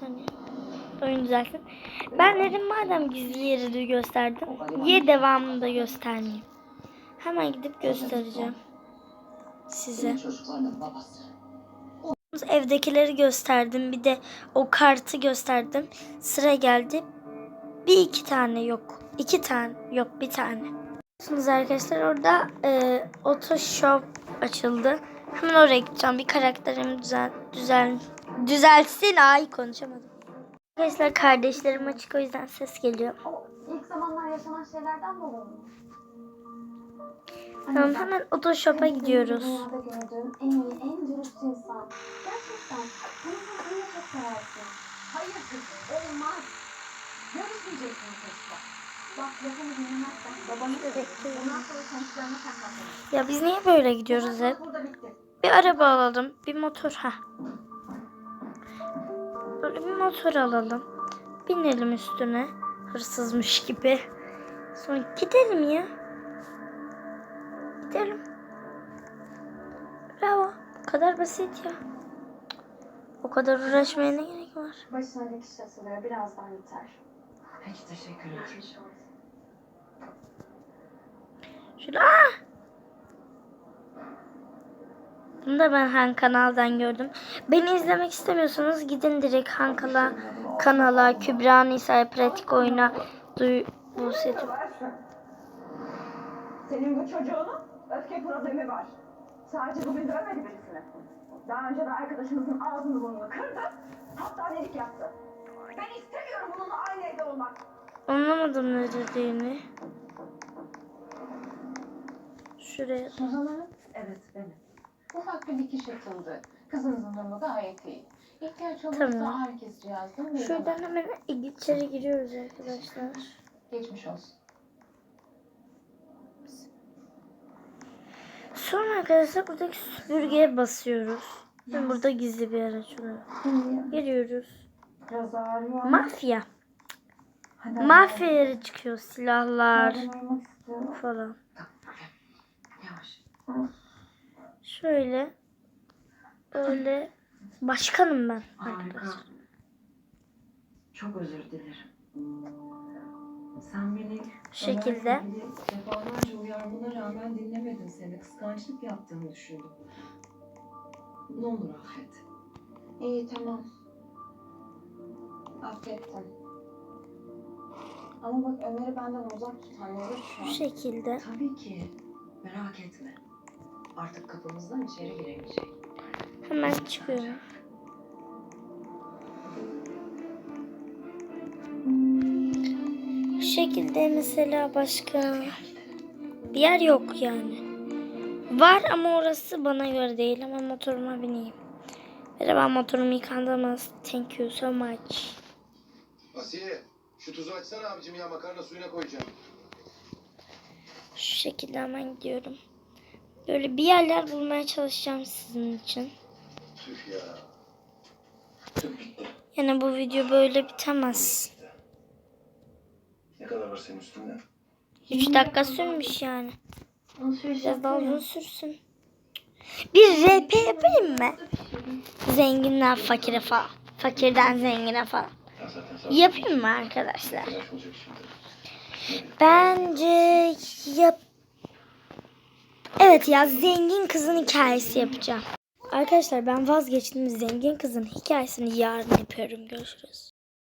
saniye. Oyun düzelsin. Ben dedim madem gizli yeri de gösterdim. Niye devamını da göstermeyeyim? Hemen gidip göstereceğim. Size. Evdekileri gösterdim. Bir de o kartı gösterdim. Sıra geldi. Bir iki tane yok. İki tane yok bir tane. Biliyorsunuz arkadaşlar orada e, Auto Shop açıldı. Hemen oraya gideceğim. Bir karakterimi düzel, düzel, düzelsin. Ay konuşamadım. Arkadaşlar kardeşlerim açık o yüzden ses geliyor. O ilk zamanlar yaşanan şeylerden dolayı mı? Tamam hemen Auto Shop'a gidiyoruz. Dünyada gördüğüm en iyi, en dürüst insan. Gerçekten. Bunu bunu çok seversin. Hayır kızım olmaz. Görüşmeyeceksin kızla. Bak lafımı dinlemezsen babanı Bundan sonra sonuçlarına sen katlanırsın. Ya biz niye böyle gidiyoruz hep? Bir araba alalım. Bir motor. ha. Böyle bir motor alalım. Binelim üstüne. Hırsızmış gibi. Sonra gidelim ya. Gidelim. Bravo. Bu kadar basit ya. O kadar uğraşmaya ne gerek var? Başına dikiş atılıyor. Birazdan biter. Peki teşekkürler. Şöyle aa! Bunu da ben Han kanaldan gördüm. Beni izlemek istemiyorsanız gidin direkt Han kanala, kanala Kübra Nisa Pratik oyuna duy bu seti. Senin bu çocuğunun öfke problemi var. Sadece bugün dövmedi birisini. Daha önce de arkadaşımızın ağzını burnunu kırdı. Hastanelik yaptı. Ben istemiyorum bununla aynı evde olmak. Anlamadım ne dediğini. Şuraya. Evet benim. Ufak bir dikiş atıldı. Kızınızın durumu gayet iyi. İhtiyaç olursa Tamam. herkes cihazdan Şuradan hemen içeri giriyoruz arkadaşlar. Geçmiş olsun. Sonra arkadaşlar buradaki süpürgeye basıyoruz. Şimdi burada gizli bir araç var. Giriyoruz. Biraz ağrıyor. Mafya. Hadi Mafya yeri çıkıyor. Silahlar Ben uyumak istiyorum. falan. Yavaş. Şöyle. Böyle. Başkanım ben. Harika. Çok özür dilerim. Sen beni Bu şekilde. Defalarca uyarmana rağmen dinlemedin seni. Kıskançlık yaptığını düşündüm. Ne olur affet. İyi tamam. Affettim. Ama bak Ömer'i benden uzak tut anladın Bu mı? şekilde. Tabii ki. Merak etme. Artık kapımızdan içeri giremeyecek. Hemen çıkıyorum. Bu şekilde mesela başka bir yer yok yani. Var ama orası bana göre değil ama motoruma bineyim. Merhaba motorum yıkandınız. Thank you so much. Asiye şu tuzu açsana abicim ya makarna suyuna koyacağım. Şu şekilde hemen gidiyorum. Böyle bir yerler bulmaya çalışacağım sizin için. Yani bu video böyle bitemez. Ne kadar var senin üstünde? 3 dakika sürmüş yani. Biraz daha uzun sürsün. Bir RP yapayım mı? Zenginden fakire falan. Fakirden zengine falan. Yapayım mı arkadaşlar? Bence yap... Evet ya zengin kızın hikayesi yapacağım. Arkadaşlar ben vazgeçtim. Zengin kızın hikayesini yarın yapıyorum. Görüşürüz.